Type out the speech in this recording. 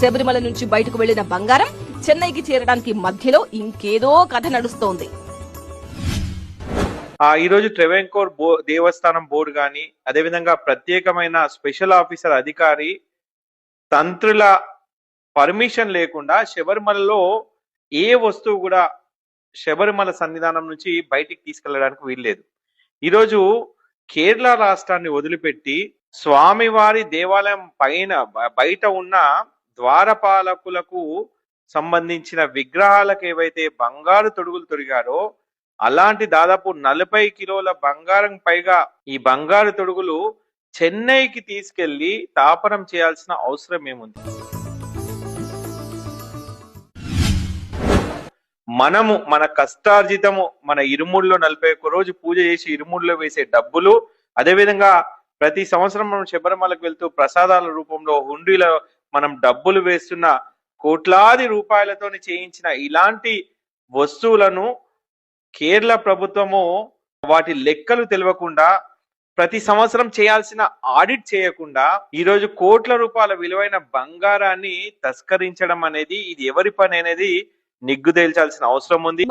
శబరిమల నుంచి బయటకు వెళ్ళిన బంగారం చెన్నైకి చేరడానికి మధ్యలో ఇంకేదో కథ నడుస్తోంది. ఆ ఈ రోజు ట్రెవెంకోర్ బో దేవస్థానం బోర్డు కానీ అదేవిధంగా ప్రత్యేకమైన స్పెషల్ ఆఫీసర్ అధికారి తంత్రుల పర్మిషన్ లేకుండా శబరిమలలో ఏ వస్తువు కూడా శబరిమల సన్నిధానం నుంచి బయటికి తీసుకెళ్ళడానికి వీల్లేదు. ఈరోజు కేరళ రాష్ట్రాన్ని వదిలిపెట్టి స్వామివారి దేవాలయం పైన బయట ఉన్న ద్వారపాలకులకు సంబంధించిన విగ్రహాలకు ఏవైతే బంగారు తొడుగులు తొడిగారో అలాంటి దాదాపు నలభై కిలోల బంగారం పైగా ఈ బంగారు తొడుగులు చెన్నైకి తీసుకెళ్ళి తాపనం చేయాల్సిన అవసరం ఏముంది? మనము మన కష్టార్జితము మన ఇరుముల్లో నలభై ఒక్క రోజు పూజ చేసి ఇరుముల్లో వేసే డబ్బులు అదేవిధంగా ప్రతి సంవత్సరం మనం శబరిమలకు వెళ్తూ ప్రసాదాల రూపంలో హుండీల మనం డబ్బులు వేస్తున్న కోట్లాది రూపాయలతోని చేయించిన ఇలాంటి వస్తువులను కేరళ ప్రభుత్వము వాటి లెక్కలు తెలియకుండా ప్రతి సంవత్సరం చేయాల్సిన ఆడిట్ చేయకుండా ఈ రోజు కోట్ల రూపాయల విలువైన బంగారాన్ని తస్కరించడం అనేది ఇది ఎవరి పని అనేది నిగ్గు తేల్చాల్సిన అవసరం ఉంది.